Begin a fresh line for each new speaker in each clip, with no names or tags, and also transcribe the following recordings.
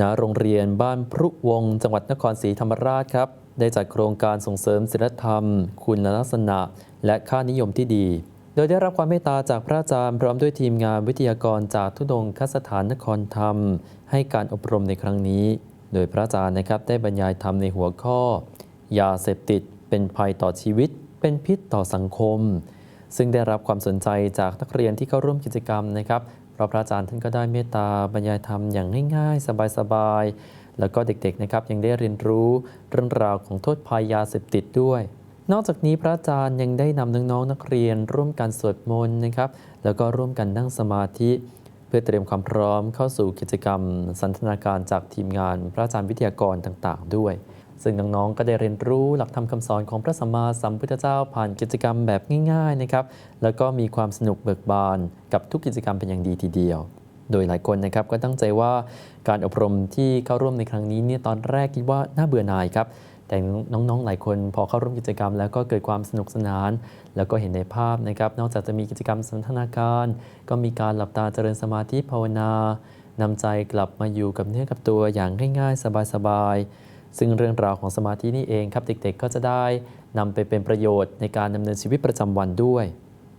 ณโรงเรียนบ้านพรุวง จังหวัดนครศรีธรรมราชครับ ได้จัดโครงการส่งเสริมศีลธรรม คุณลักษณะ และค่านิยมที่ดี โดยได้รับความเมตตาจากพระอาจารย์พร้อมด้วยทีมงานวิทยากรจากทุดงคสถานนครธรรม ให้การอบรมในครั้งนี้ โดยพระอาจารย์นะครับได้บรรยายธรรมในหัวข้อ ยาเสพติด เป็นภัยต่อชีวิต เป็นพิษต่อสังคมซึ่งได้รับความสนใจจากนักเรียนที่เข้าร่วมกิจกรรมนะครับ เพราะพระอาจารย์ท่านก็ได้เมตตาบรรยายธรรมอย่างง่ายๆ สบายๆ แล้วก็เด็กๆนะครับยังได้เรียนรู้เรื่องราวของโทษภัยยาเสพติดด้วย นอกจากนี้พระอาจารย์ยังได้นำน้องๆนักเรียน ร่วมกันสวดมนต์นะครับ แล้วก็ร่วมกันนั่งสมาธิ เพื่อเตรียมความพร้อมเข้าสู่กิจกรรม สันทนาการจากทีมงาน พระอาจารย์วิทยากรต่างๆ ด้วย ซึ่งน้องๆก็ได้เรียนรู้หลักธรรมคำสอนของพระสัมมาสัมพุทธเจ้าผ่านกิจกรรมแบบง่ายๆนะครับ แล้วก็มีความสนุกเบิกบานกับทุกกิจกรรมเป็นอย่างดีทีเดียว โดยหลายคนนะครับก็ตั้งใจว่าการอบรมที่เข้าร่วมในครั้งนี้เนี่ยตอนแรกคิดว่าน่าเบื่อหน่ายครับ แต่น้องๆหลายคนพอเข้าร่วมกิจกรรม แล้วก็เกิดความสนุกสนาน แล้วก็เห็นในภาพนะครับ นอกจากจะมีกิจกรรมสันทนาการ ก็มีการหลับตาเจริญสมาธิภาวนานำใจกลับมาอยู่กับเนื้อกับตัวอย่างง่ายๆ สบายๆ ซึ่งเรื่องราวของสมาธินี่เองครับเด็กๆ ก็จะได้นำไปเป็นประโยชน์ในการดำเนินชีวิตประจำวันด้วย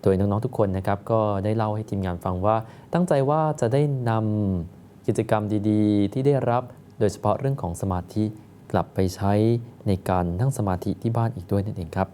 โดยน้องๆทุกคนนะครับก็ได้เล่าให้ทีมงานฟังว่า ตั้งใจว่าจะได้นำกิจกรรมดีๆ ที่ได้รับโดยเฉพาะเรื่องของสมาธิกลับไปใช้ในการนั่งสมาธิที่บ้านอีกด้วยนั่นเองครับ